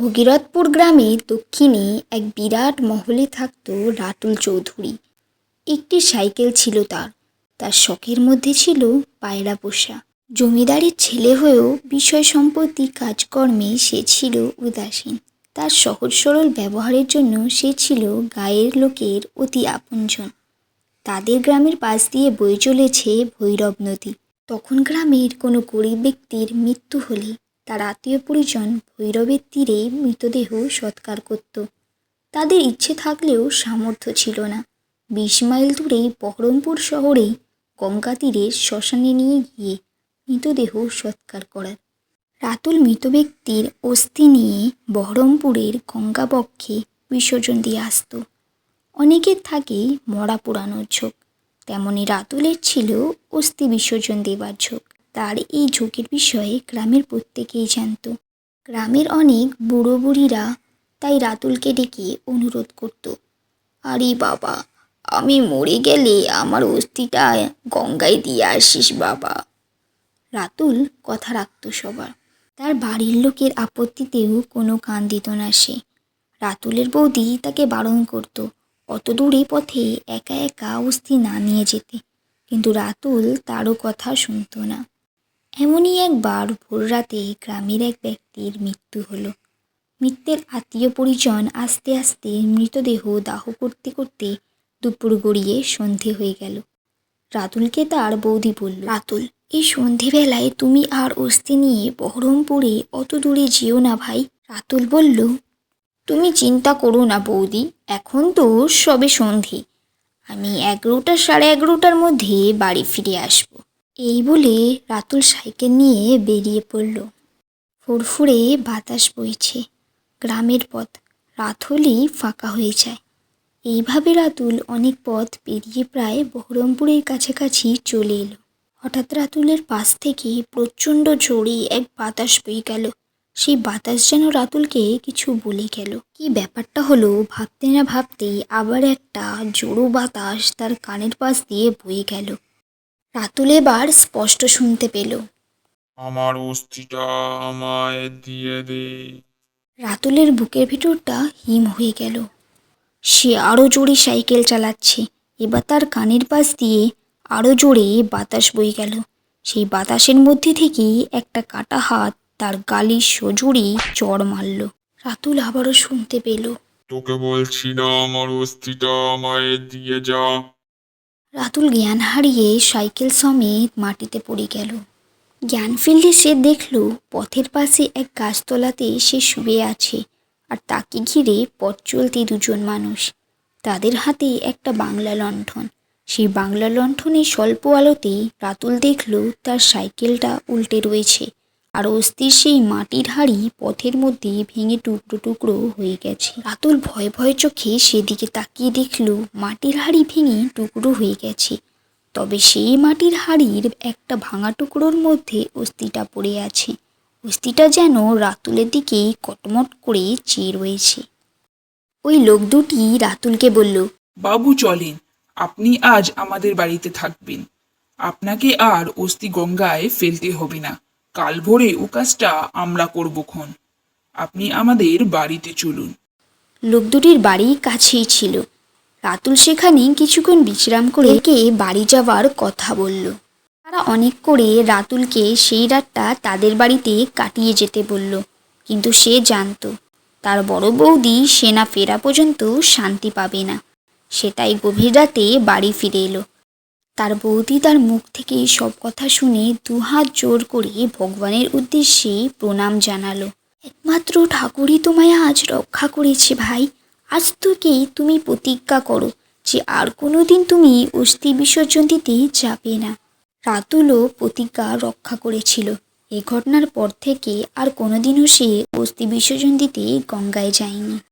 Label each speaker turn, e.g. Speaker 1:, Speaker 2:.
Speaker 1: ভগীরথপুর গ্রামের দক্ষিণে এক বিরাট মহলে থাকত রাতুল চৌধুরী। একটি সাইকেল ছিল তার। তার শখের মধ্যে ছিল পায়রা পোষা। জমিদারের ছেলে হয়েও বিষয় সম্পত্তি কাজকর্মে সে ছিল উদাসীন। তার সহজ সরল ব্যবহারের জন্য সে ছিল গায়ের লোকের অতি আপনজন। তাদের গ্রামের পাশ দিয়ে বয়ে চলেছে ভৈরব নদী। তখন গ্রামের কোনো গরিব ব্যক্তির মৃত্যু হলে তার আত্মীয় পরিজন ভৈরবের তীরে মৃতদেহ সৎকার করত। তাদের ইচ্ছে থাকলেও সামর্থ্য ছিল না। বিশ মাইল দূরে বহরমপুর শহরে গঙ্গা তীরে শ্মশানে নিয়ে গিয়ে মৃতদেহ সৎকার করার। রাতুল মৃত ব্যক্তির অস্থি নিয়ে বহরমপুরের গঙ্গাবক্ষে বিসর্জন দিয়ে আসতো। অনেকের থাকে মরা পোড়ানোর ঝোঁক, তেমনি রাতুলের ছিল অস্থি বিসর্জন দেবার ঝোঁক। তার এই ঝোঁকের বিষয়ে গ্রামের প্রত্যেকেই জানত। গ্রামের অনেক বুড়ো বুড়িরা তাই রাতুলকে ডেকে অনুরোধ করত, আরে বাবা, আমি মরে গেলে আমার অস্থিটা গঙ্গায় দিয়ে আসিস বাবা। রাতুল কথা রাখত সবার। তার বাড়ির লোকের আপত্তিতেও কোনো কান দিত না সে। রাতুলের বৌদি তাকে বারণ করত, অত দূরে পথে একা একা অস্থি না নিয়ে যেতে। কিন্তু রাতুল তারও কথা শুনতো না। এমনই একবার ভোর রাতে গ্রামের এক ব্যক্তির মৃত্যু হলো। মৃত্যের আত্মীয় পরিজন আস্তে আস্তে মৃতদেহ দাহ করতে করতে দুপুর গড়িয়ে সন্ধে হয়ে গেল। রাতুলকে তার বৌদি বলল, রাতুল, এই সন্ধেবেলায় তুমি আর অস্থি নিয়ে বহরমপুরে অত দূরে যেও না ভাই। রাতুল বলল, তুমি চিন্তা করো না বৌদি, এখন তো সবে সন্ধে। আমি এগারোটা সাড়ে এগারোটার মধ্যে বাড়ি ফিরে আসব। এই বলে রাতুল সাইকেল নিয়ে বেরিয়ে পড়ল। ফুরফুরে বাতাস বইছে। গ্রামের পথ রাত হলেই ফাঁকা হয়ে যায়। এইভাবে রাতুল অনেক পথ পেরিয়ে প্রায় বহরমপুরের কাছাকাছি চলে এলো। হঠাৎ রাতুলের পাশ থেকে প্রচণ্ড জোরে এক বাতাস বয়ে গেল। সেই বাতাস যেন রাতুলকে কিছু বলে গেল। কি ব্যাপারটা হলো ভাবতে না ভাবতেই আবার একটা জোরো বাতাস তার কানের পাশ দিয়ে বয়ে গেল। রাতুল এবার স্পষ্ট শুনতে পেল।
Speaker 2: আমার অস্থিটা আমায় দিয়ে দে।
Speaker 1: রাতুলের বুকের ভিতরটা হিম হয়ে গেল। সে আরও জোরে সাইকেল চালাচ্ছে। এবার তার কানের পাশ দিয়ে আরও জোরে বাতাস বয়ে গেল। সেই বাতাসের মধ্যে থেকেই একটা কাটা হাত তার গালি সজোরে চড় মারল। রাতুল আবারও শুনতে পেল।
Speaker 2: তোকে বলছি না আমার অস্থিটা আমায় দিয়ে যা।
Speaker 1: রাতুল জ্ঞান হারিয়ে সাইকেল সমেত মাটিতে পড়ে গেল। জ্ঞান ফিল্ডে সে দেখল, পথের পাশে এক গাছতলাতে সে শুয়ে আছে আর তাকে ঘিরে পথ চলতে দুজন মানুষ। তাদের হাতে একটা বাংলা লণ্ঠন। সেই বাংলা লণ্ঠনের স্বল্প আলোতেই রাতুল দেখল, তার সাইকেলটা উল্টে রয়েছে। আর অস্থির সেই মাটির হাড়ি পথের মধ্যে ভেঙে টুকরো টুকরো হয়ে গেছে। রাতুল ভয় ভয় চোখে সেদিকে তাকিয়ে দেখল মাটির হাড়ি ভেঙে টুকরো হয়ে গেছে। তবে সেই মাটির হাড়ির একটা ভাঙা টুকরোর মধ্যে অস্থিটা পড়ে আছে। অস্থিটা যেন রাতুলের দিকে কটমট করে চেয়ে রয়েছে। ওই লোক দুটি রাতুলকে বলল,
Speaker 3: বাবু চলেন, আপনি আজ আমাদের বাড়িতে থাকবেন। আপনাকে আর অস্থি গঙ্গায় ফেলতে হবে না। কাল ভোরে ও কাজটা আমরা করব খন আপনি আমাদের বাড়িতে চলুন।
Speaker 1: লোক দুটির বাড়ি কাছেই ছিল। রাতুল সেখানে কিছুক্ষণ বিশ্রাম করে কে বাড়ি যাওয়ার কথা বলল। তারা অনেক করে রাতুলকে সেই রাতটা তাদের বাড়িতে কাটিয়ে যেতে বলল, কিন্তু সে জানতো, তার বড় বৌদি সেনা ফেরা পর্যন্ত শান্তি পাবে না। সে তাই গভীর রাতে বাড়ি ফিরে এলো। তার বৌদি তার মুখ থেকে সব কথা শুনে দুহাত জোর করে ভগবানের উদ্দেশ্যে প্রণাম জানালো। একমাত্র ঠাকুরই তোমায় আজ রক্ষা করেছে ভাই। আজ থেকেই তুমি প্রতিজ্ঞা করো যে আর কোনোদিন তুমি অস্থি বিসর্জন দিতে যাবে না। রাতুলও প্রতিজ্ঞা রক্ষা করেছিল। এই ঘটনার পর থেকে আর কোনোদিনও সে অস্থি বিসর্জন দিতে গঙ্গায় যায়নি।